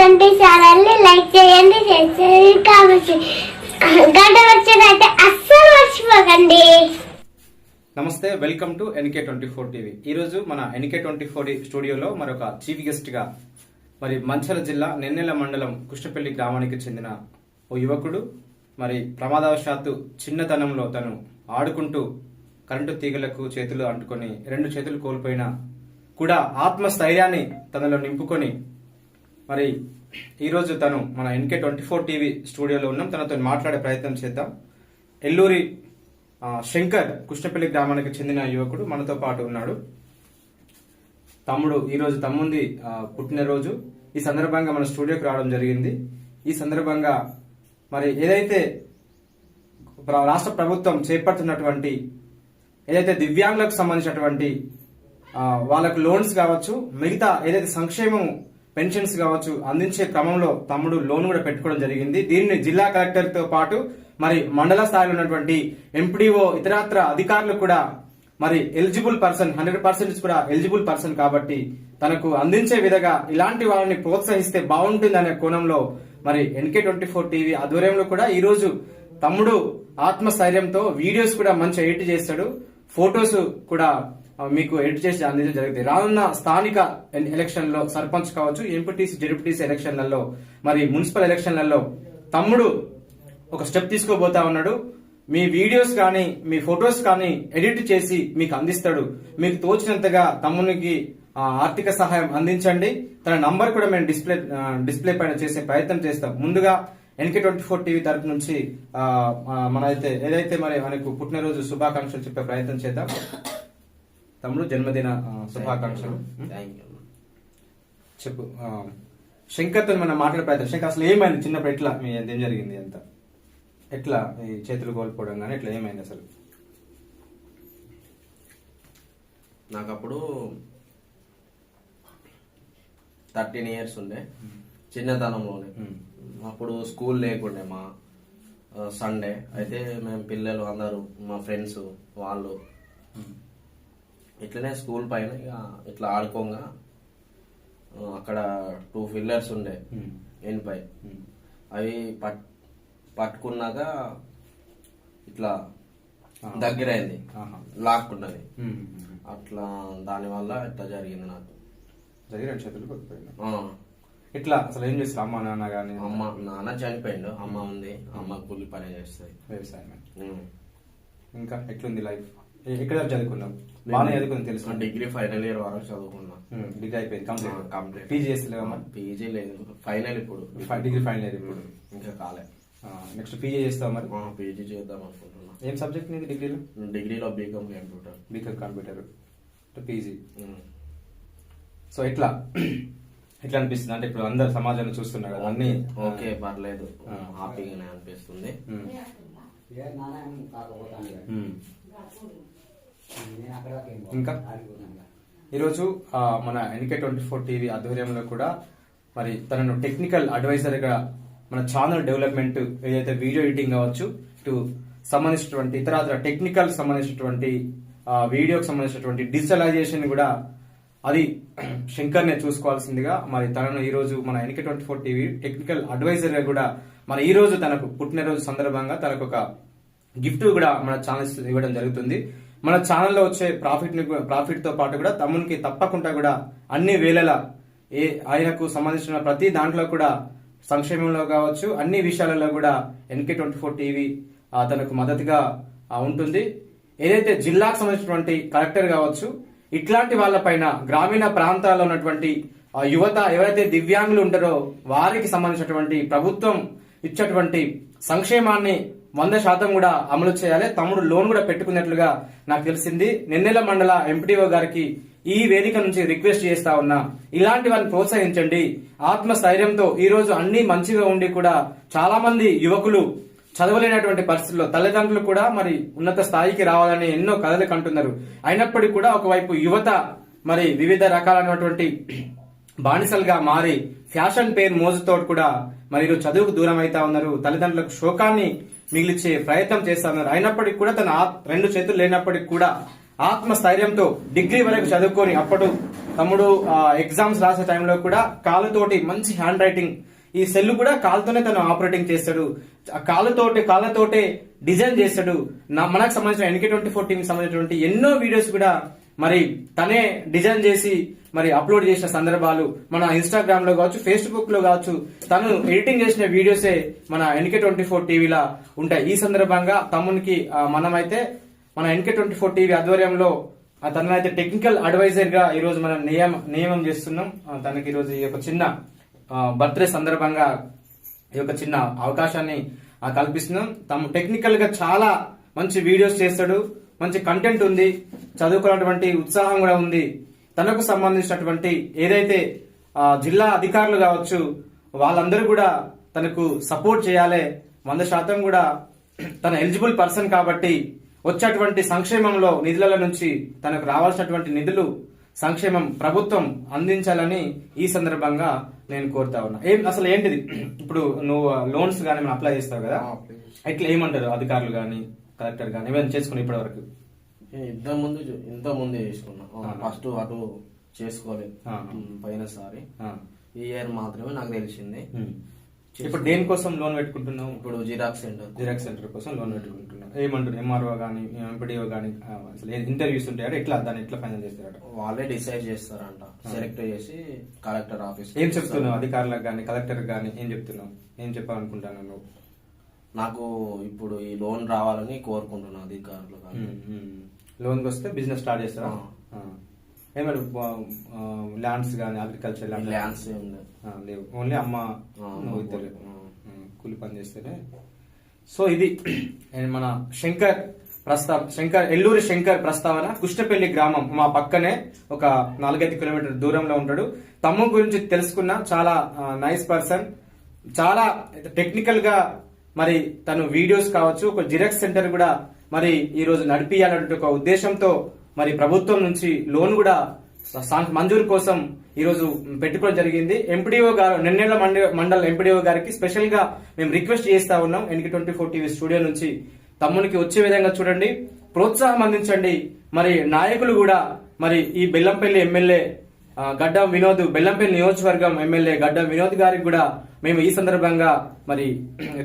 Twenty ఛానల్ని like చేయండి share చేయండి కావచ్చు గంట వచ్చినట్టే అస్సలు మర్చిపోకండి. నమస్తే welcome to NK twenty four TV. ఈరోజు మన ఎన్కే ట్వంటీ ఫోర్ స్టూడియోలో మరొక చీఫ్ గెస్ట్గా మరి మంచల జిల్లా నెన్నెల మండలం కృష్ణపల్లి గ్రామానికి చెందిన ఓ యువకుడు మరి ప్రమాదవశాత్తు చిన్నతనంలో తను ఆడుకుంటూ కరెంటు తీగలకు చేతులు అంటుకొని రెండు చేతులు కోల్పోయిన కూడా ఆత్మస్థైర్యాన్ని తనలో నింపుకొని మరి ఈరోజు తను మన ఎన్కే ట్వంటీ ఫోర్ టీవీ స్టూడియోలో ఉన్నాం. తనతో మాట్లాడే ప్రయత్నం చేద్దాం. ఎల్లూరి శంకర్ కృష్ణపల్లి గ్రామానికి చెందిన యువకుడు మనతో పాటు ఉన్నాడు. తమ్ముడు ఈరోజు తమ్ముంది పుట్టినరోజు. ఈ సందర్భంగా మన స్టూడియోకి రావడం జరిగింది. ఈ సందర్భంగా మరి ఏదైతే రాష్ట్ర ప్రభుత్వం చేపడుతున్నటువంటి ఏదైతే దివ్యాంగులకు సంబంధించినటువంటి వాళ్ళకు లోన్స్ కావచ్చు మిగతా ఏదైతే సంక్షేమం పెన్షన్స్ కావచ్చు అందించే క్రమంలో తమ్ముడు లోన్ కూడా పెట్టుకోవడం జరిగింది. దీన్ని జిల్లా కలెక్టర్తో పాటు మరి మండల స్థాయిలో ఉన్నటువంటి ఎంపీడీఓ ఇతరత్ర అధికారులు కూడా మరి ఎలిజిబుల్ పర్సన్ హండ్రెడ్ పర్సెంట్ కూడా ఎలిజిబుల్ పర్సన్ కాబట్టి తనకు అందించే విధంగా ఇలాంటి వాళ్ళని ప్రోత్సహిస్తే బాగుంటుందనే కోణంలో మరి ఎన్కే ట్వంటీ ఫోర్ టీవీ ఆధ్వర్యంలో కూడా ఈ రోజు తమ్ముడు ఆత్మస్థైర్యంతో వీడియోస్ కూడా మంచి ఎడిట్ చేస్తాడు. ఫొటోస్ కూడా మీకు ఎడిట్ చేసి అందించడం జరిగింది రానున్న స్థానిక ఎలక్షన్లో సర్పంచ్ కావచ్చు ఎంపీటీసీ జెడ్పీటీసీ ఎలక్షన్లలో మరి మున్సిపల్ ఎలక్షన్లలో తమ్ముడు ఒక స్టెప్ తీసుకోబోతా ఉన్నాడు. మీ వీడియోస్ కానీ మీ ఫొటోస్ కానీ ఎడిట్ చేసి మీకు అందిస్తాడు. మీకు తోచినంతగా తమ్మునికి ఆర్థిక సహాయం అందించండి. తన నంబర్ కూడా మేము డిస్ప్లే డిస్ప్లే పైన చేసే ప్రయత్నం చేస్తాం. ముందుగా ఎన్కే ట్వంటీ ఫోర్ టీవీ తరపు నుంచి ఆ, మన అయితే ఏదైతే మరి మనకు పుట్టినరోజు శుభాకాంక్షలు చెప్పే ప్రయత్నం చేద్దాం. తమ్ముడు జన్మదిన శుభాకాంక్షలు. యూ చెప్పు శంకర్తో మనం మాట్లాడే ప్రయత్నం? శంకర్ అసలు ఏమైంది చిన్నప్పుడు? ఎట్లా? మీ ఏం జరిగింది అంత? ఎట్లా ఈ చేతులు కోల్పోవడం కానీ ఎట్లా ఏమైంది అసలు? నాకు అప్పుడు థర్టీన్ ఇయర్స్ ఉండే. చిన్నతనంలోనే. మ్మ్. అప్పుడు స్కూల్ లేకుండే మా సండే. అయితే మేము పిల్లలు అందరూ మా ఫ్రెండ్స్ వాళ్ళు ఇట్లనే స్కూల్ పైన ఇక ఇట్లా ఆడుకోగా. అక్కడ టూ ఫిల్లర్స్ ఉండే. ఎనిపై. అవి పట్ పట్టుకున్నాక ఇట్లా. దగ్గరైంది. లాక్కున్నది. అట్లా దానివల్ల ఇట్లా జరిగింది నాకు. జరిగి రెండు చేతులు కోల్పోయింది ఆ, ఎట్లా అసలు ఏం చేస్తారు? అమ్మ నాన్న కానీ అమ్మ నాన్న చనిపోయిండు. అమ్మ ఉంది. అమ్మ కూలి పని చేస్తుంది. వ్యవసాయం. ఇంకా ఎట్లుంది లైఫ్? ఎక్కడ వరకు చదువుకున్నావు బాగానే చదువుకుని తెలుసు. డిగ్రీ ఫైనల్ ఇయర్ వరకు చదువుకున్నా. డిగ్రీ అయిపోయింది కంప్లీట్. కంప్లీట్. పీజీ చేస్తలేవమ్మా పీజీ లేదు. ఫైనల్ ఇప్పుడు. డిగ్రీ ఫైనల్ ఇయర్ ఇప్పుడు. ఇంకా కాలే. నెక్స్ట్ పీజీ చేస్తావు మరి? పీజీ చేద్దాం అనుకుంటున్నా. ఏం సబ్జెక్ట్ నీది డిగ్రీలో? డిగ్రీలో BCom computer. BCom computer. PG. So ఎట్లా? ఎట్లా అనిపిస్తుంది? అంటే ఇప్పుడు అందరు సమాజంలో చూస్తున్నారు కదా అన్ని. ఓకే పర్లేదు. హ్యాపీగానే అనిపిస్తుంది. ఇంకా? ఈరోజు మన ఎన్కే ట్వంటీ ఫోర్ టీవీ ఆధ్వర్యంలో కూడా మరి తనను టెక్నికల్ అడ్వైజర్గా మన ఛానల్ డెవలప్మెంట్ ఏదైతే వీడియో ఎడిటింగ్ కావచ్చు ఇటు సంబంధించినటువంటి ఇతర టెక్నికల్ సంబంధించినటువంటి వీడియోకి సంబంధించినటువంటి డిజిటలైజేషన్ కూడా అది శంకర్నే చూసుకోవాల్సిందిగా మరి తనను ఈరోజు మన NK twenty four TV technical అడ్వైజర్గా కూడా మరి ఈరోజు తనకు పుట్టినరోజు సందర్భంగా తనకు ఒక గిఫ్ట్ కూడా మన ఛానల్స్ ఇవ్వడం జరుగుతుంది. మన ఛానల్లో వచ్చే ప్రాఫిట్ని ప్రాఫిట్తో పాటు కూడా తమ్మునికి తప్పకుండా కూడా అన్ని వేళల ఏ ఆయనకు సంబంధించిన ప్రతి దాంట్లో కూడా సంక్షేమంలో కావచ్చు అన్ని విషయాలలో కూడా ఎన్కే ట్వంటీ ఫోర్ టీవీ తనకు మద్దతుగా ఉంటుంది. ఏదైతే జిల్లాకు సంబంధించినటువంటి కలెక్టర్ కావచ్చు ఇట్లాంటి వాళ్ళపైన గ్రామీణ ప్రాంతాల్లో ఉన్నటువంటి యువత ఎవరైతే దివ్యాంగులు ఉంటారో వారికి సంబంధించినటువంటి ప్రభుత్వం ఇచ్చేటువంటి సంక్షేమాన్ని వంద శాతం కూడా అమలు చేయాలి. తమ్ముడు లోన్ కూడా పెట్టుకున్నట్లుగా నాకు తెలిసింది. నిన్నెల మండల ఎంపీడీఓ గారికి ఈ వేదిక నుంచి రిక్వెస్ట్ చేస్తా ఉన్నా. ఇలాంటి వారిని ప్రోత్సహించండి. ఆత్మస్థైర్యంతో ఈ రోజు అన్ని మంచిగా ఉండి కూడా చాలా మంది యువకులు చదవలేనటువంటి పరిస్థితుల్లో తల్లిదండ్రులు కూడా మరి ఉన్నత స్థాయికి రావాలని ఎన్నో కథలు కంటున్నారు. అయినప్పటికీ కూడా ఒకవైపు యువత మరి వివిధ రకాలైనటువంటి బానిసలుగా మారి ఫ్యాషన్ పేరు మోజుతో కూడా మరి చదువుకు దూరం అవుతా ఉన్నారు. తల్లిదండ్రులకు శోకాన్ని మిగిలిచ్చే ప్రయత్నం చేస్తున్నారు అయినప్పటికి అయినప్పటికీ కూడా తన రెండు చేతులు లేనప్పటికీ కూడా ఆత్మస్థైర్యంతో డిగ్రీ వరకు చదువుకొని అప్పుడు తమ్ముడు ఎగ్జామ్స్ రాసే టైంలో కూడా కాలుతోటి మంచి హ్యాండ్ రైటింగ్ ఈ సెల్ కూడా కాలుతోనే తను ఆపరేటింగ్ చేస్తాడు. కాలుతోటి కాళ్ళతోటే డిజైన్ చేస్తాడు. నా మనకు సంబంధించిన ఎన్కే ట్వంటీ ఫోర్ టీమ్ సంబంధించినటువంటి ఎన్నో వీడియోస్ కూడా మరి తనే డిజైన్ చేసి మరి అప్లోడ్ చేసిన సందర్భాలు మన ఇన్స్టాగ్రామ్లో కావచ్చు ఫేస్బుక్లో కావచ్చు తను ఎడిటింగ్ చేసిన వీడియోసే మన ఎన్కే ట్వంటీ ఫోర్ టీవీలా ఉంటాయి. ఈ సందర్భంగా తమ్మునికి మనమైతే మన ఎన్కే ట్వంటీ ఫోర్ టీవీ ఆధ్వర్యంలో ఆ టెక్నికల్ అడ్వైజర్గా ఈ రోజు మనం నియమ నియమం చేస్తున్నాం. తనకి ఈ రోజు ఈ యొక్క చిన్న బర్త్డే సందర్భంగా ఈ యొక్క చిన్న అవకాశాన్ని కల్పిస్తున్నాం. తమ టెక్నికల్గా చాలా మంచి వీడియోస్ చేస్తాడు. మంచి కంటెంట్ ఉంది. చదువుకున్నటువంటి ఉత్సాహం కూడా ఉంది. తనకు సంబంధించినటువంటి ఏదైతే జిల్లా అధికారులు కావచ్చు వాళ్ళందరూ కూడా తనకు సపోర్ట్ చేయాలి. వంద శాతం కూడా తన ఎలిజిబుల్ పర్సన్ కాబట్టి వచ్చేటువంటి సంక్షేమంలో నిధుల నుంచి తనకు రావాల్సినటువంటి నిధులు సంక్షేమం ప్రభుత్వం అందించాలని ఈ సందర్భంగా నేను కోరుతా ఉన్నా. ఏం అసలు ఏంటిది? ఇప్పుడు నువ్వు లోన్స్ కానీ అప్లై చేస్తావు కదా. ఇట్లా ఏమంటారు? అధికారులు కానీ కలెక్టర్ కానీ ఏమైనా చేసుకుని ఇప్పటి వరకు ఇంత ముందు చే- ఇంత ముందే చేసుకున్నా. ఫస్ట్ అటు చేసుకోలేదు పోయినసారి. ఆ. ఈ ఇయర్ మాత్రమే నాకు తెలిసింది. ఇప్పుడు దేనికోసం లోన్ పెట్టుకుంటున్నావు? ఇప్పుడు జిరాక్స్ సెంటర్. జిరాక్స్ సెంటర్ కోసం లోన్ పెట్టుకుంటున్నావు. ఏమంటారు ఎంఆర్ఓ కానీ ఎంపీడీఓ కానీ అసలు ఇంటర్వ్యూస్ ఉంటాయట? ఎట్లా దాన్ని ఎట్లా ఫైనల్ చేస్తారట? వాళ్ళే డిసైడ్ చేస్తారంట. సెలెక్ట్ చేసి కలెక్టర్ ఆఫీస్ ఏం చెప్తున్నావు? అధికారులకు కానీ కలెక్టర్ కానీ ఏం చెప్తున్నావు? ఏం చెప్పాలనుకుంటాను నువ్వు? నాకు ఇప్పుడు ఈ లోన్ రావాలని కోరుకుంటున్నా అధికారులు కానీ లోన్కి వస్తే బిజినెస్ స్టార్ట్ చేస్తారా. ఏమైనా ల్యాండ్స్ కానీ అగ్రికల్చర్ ల్యాండ్స్ లేవు. ఓన్లీ అమ్మ నువ్వు ఇద్దరు. కూలి పని. చేస్తేనే. సో ఇది మన శంకర్ ప్రస్తావ శంకర్ ఎల్లూరి శంకర్ ప్రస్తావన కుష్టపల్లి గ్రామం మా పక్కనే ఒక నాలుగైదు కిలోమీటర్ దూరంలో ఉంటాడు. తమ్ము గురించి తెలుసుకున్న చాలా నైస్ పర్సన్ చాలా టెక్నికల్గా మరి తను వీడియోస్ కావచ్చు ఒక జిరాక్స్ సెంటర్ కూడా మరి ఈరోజు నడిపియాలన్నటువంటి ఒక ఉద్దేశంతో మరి ప్రభుత్వం నుంచి లోన్ కూడా మంజూరు కోసం ఈరోజు పెట్టుకోవడం జరిగింది. ఎంపీడీఓ గారు నిన్నెళ్ళ మండల ఎంపీడీఓ గారికి స్పెషల్గా మేము రిక్వెస్ట్ చేస్తా ఉన్నాం. NK twenty four TV studio నుంచి తమ్మునికి వచ్చే విధంగా చూడండి. ప్రోత్సాహం అందించండి. మరి నాయకులు కూడా మరి ఈ బెల్లంపల్లి ఎమ్మెల్యే గడ్డం వినోద్ బెల్లంపల్లి నియోజకవర్గం ఎమ్మెల్యే గడ్డం వినోద్ గారికి కూడా మేము ఈ సందర్భంగా మరి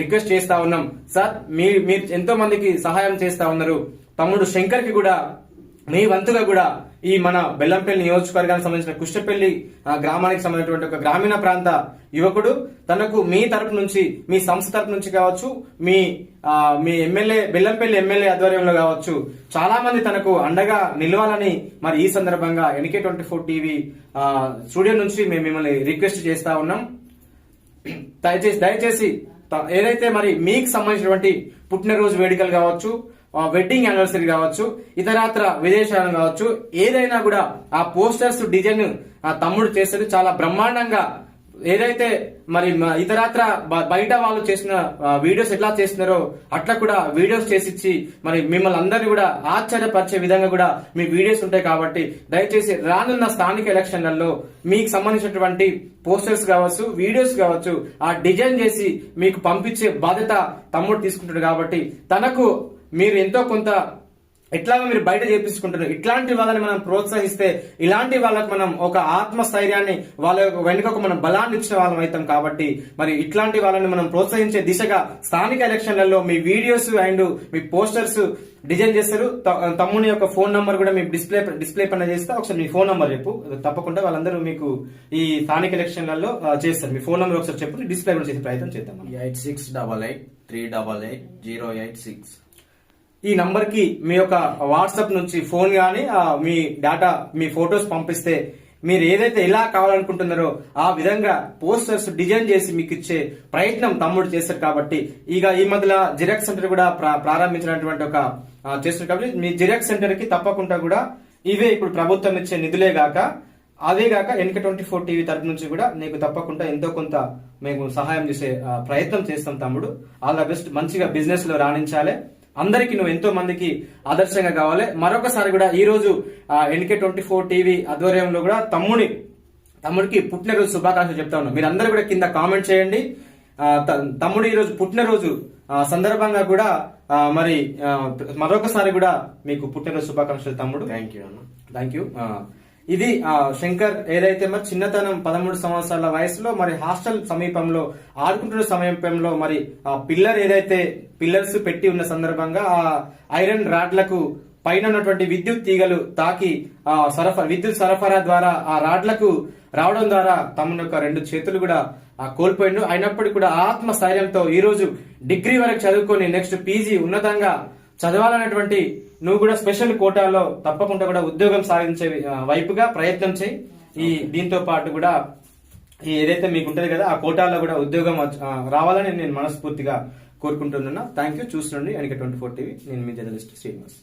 రిక్వెస్ట్ చేస్తా ఉన్నాం. సార్ మీ మీరు ఎంతో మందికి సహాయం చేస్తా ఉన్నారు. తమ్ముడు శంకర్కి కూడా మీ వంతుగా కూడా ఈ మన బెల్లంపల్లి నియోజకవర్గానికి సంబంధించిన కుష్టపల్లి గ్రామానికి సంబంధించినటువంటి ఒక గ్రామీణ ప్రాంత యువకుడు తనకు మీ తరపు నుంచి మీ సంస్థ తరపు నుంచి కావచ్చు మీ మీ ఎమ్మెల్యే బెల్లంపల్లి ఎమ్మెల్యే ఆధ్వర్యంలో కావచ్చు చాలా మంది తనకు అండగా నిలవాలని మరి ఈ సందర్భంగా NK twenty four TV studio నుంచి మేము మిమ్మల్ని రిక్వెస్ట్ చేస్తా ఉన్నాం. దయచేసి దయచేసి త- ఏదైతే మరి మీకు సంబంధించినటువంటి పుట్టినరోజు వేడుకలు కావచ్చు వెడ్డింగ్ యానివర్సరీ కావచ్చు ఇతరత్ర విదేశాలను కావచ్చు ఏదైనా కూడా ఆ పోస్టర్స్ డిజైన్ ఆ తమ్ముడు చేస్తాడు చాలా బ్రహ్మాండంగా. ఏదైతే మరి మ- ఇతరత్ర బ- బయట వాళ్ళు చేసిన వీడియోస్ ఎట్లా చేస్తున్నారో అట్లా కూడా వీడియోస్ చేసిచ్చి మరి మిమ్మల్ని అందరినీ కూడా ఆశ్చర్యపరిచే విధంగా కూడా మీ వీడియోస్ ఉంటాయి కాబట్టి దయచేసి రానున్న స్థానిక ఎలక్షన్లలో మీకు సంబంధించినటువంటి పోస్టర్స్ కావచ్చు వీడియోస్ కావచ్చు ఆ డిజైన్ చేసి మీకు పంపించే బాధ్యత తమ్ముడు తీసుకుంటాడు కాబట్టి తనకు మీరు ఎంతో కొంత ఎట్లాగా మీరు బయట చేపించుకుంటారు ఇట్లాంటి వాళ్ళని మనం ప్రోత్సహిస్తే ఇలాంటి వాళ్ళకు మనం ఒక ఆత్మస్థైర్యాన్ని వాళ్ళ వెనుక ఒక మనం బలాన్ని ఇచ్చిన వాళ్ళం అవుతాం కాబట్టి మరి ఇట్లాంటి వాళ్ళని మనం ప్రోత్సహించే దిశగా స్థానిక ఎలక్షన్లలో మీ వీడియోస్ అండ్ మీ పోస్టర్స్ డిజైన్ చేస్తారు. త- తమ్ముని యొక్క ఫోన్ నంబర్ కూడా మీకు డిస్ప్లే డిస్ప్లే పైన చేస్తే. ఒకసారి మీ ఫోన్ నంబర్ చెప్పు. తప్పకుండా వాళ్ళందరూ మీకు ఈ స్థానిక ఎలక్షన్లలో చేస్తారు. మీ ఫోన్ నంబర్ ఒకసారి చెప్పు. డిస్ప్లే కూడా చేసే ప్రయత్నం చేద్దాం eight six double eight three double eight zero eight six. ఈ నంబర్కి మీ యొక్క వాట్సాప్ నుంచి ఫోన్ గానీ మీ డేటా మీ ఫొటోస్ పంపిస్తే మీరు ఏదైతే ఎలా కావాలనుకుంటున్నారో ఆ విధంగా పోస్టర్స్ డిజైన్ చేసి మీకు ఇచ్చే ప్రయత్నం తమ్ముడు చేస్తారు కాబట్టి ఇక ఈ మధ్యలో జిరాక్స్ సెంటర్ కూడా ప్రా- ప్రారంభించినటువంటి ఒక చేస్తున్నారు కాబట్టి మీ జిరాక్స్ సెంటర్కి తప్పకుండా కూడా ఇవే ఇప్పుడు ప్రభుత్వం ఇచ్చే నిధులే గాక అదే గాక ఎన్క ట్వంటీ ఫోర్ టీవీ తరపు నుంచి కూడా నీకు తప్పకుండా ఎంతో కొంత మేము సహాయం చేసే ప్రయత్నం చేస్తాం తమ్ముడు. All the best. మంచిగా బిజినెస్లో రాణించాలి. అందరికి నువ్వు ఎంతో మందికి ఆదర్శంగా కావాలి. మరొకసారి కూడా ఈ రోజు ఎన్కే ట్వంటీ ఫోర్ టీవీ ఆధ్వర్యంలో కూడా తమ్ముని తమ్ముడికి పుట్టినరోజు శుభాకాంక్షలు చెప్తా ఉన్నాం. మీరు అందరూ కూడా కింద కామెంట్ చేయండి. తమ్ముడు ఈ రోజు పుట్టినరోజు సందర్భంగా కూడా మరి మరొకసారి కూడా మీకు పుట్టినరోజు శుభాకాంక్షలు తమ్ముడు. థ్యాంక్ యూ అన్న. థ్యాంక్ యూ ఇది ఆ, శంకర్ ఏదైతే మరి చిన్నతనం పదమూడు సంవత్సరాల వయసులో మరి హాస్టల్ సమీపంలో ఆడుకుంటున్న సమీపంలో మరి ఆ పిల్లర్ ఏదైతే పిల్లర్స్ పెట్టి ఉన్న సందర్భంగా ఆ ఐరన్ రాడ్లకు పైన ఉన్నటువంటి విద్యుత్ తీగలు తాకి ఆ సరఫరా విద్యుత్ సరఫరా ద్వారా ఆ రాడ్లకు రావడం ద్వారా తమ యొక్క రెండు చేతులు కూడా ఆ కోల్పోయిండు అయినప్పటికీ కూడా ఆత్మ స్థైర్యంతో ఈ రోజు డిగ్రీ వరకు చదువుకొని నెక్స్ట్ పీజీ ఉన్నతంగా చదవాలనేటువంటి నువ్వు కూడా స్పెషల్ కోటాలో తప్పకుండా కూడా ఉద్యోగం సాధించే వైపుగా ప్రయత్నం చేయి. ఈ దీంతో పాటు కూడా ఈ ఏదైతే మీకు ఉంటది కదా ఆ కోటాలో కూడా ఉద్యోగం రావాలని నేను మనస్ఫూర్తిగా కోరుకుంటున్నా థ్యాంక్ యూ చూస్తుండండి ఎన్నిక ట్వంటీ ఫోర్ టీవీ. నేను మీ జర్నలిస్ట్ శ్రీనివాస్.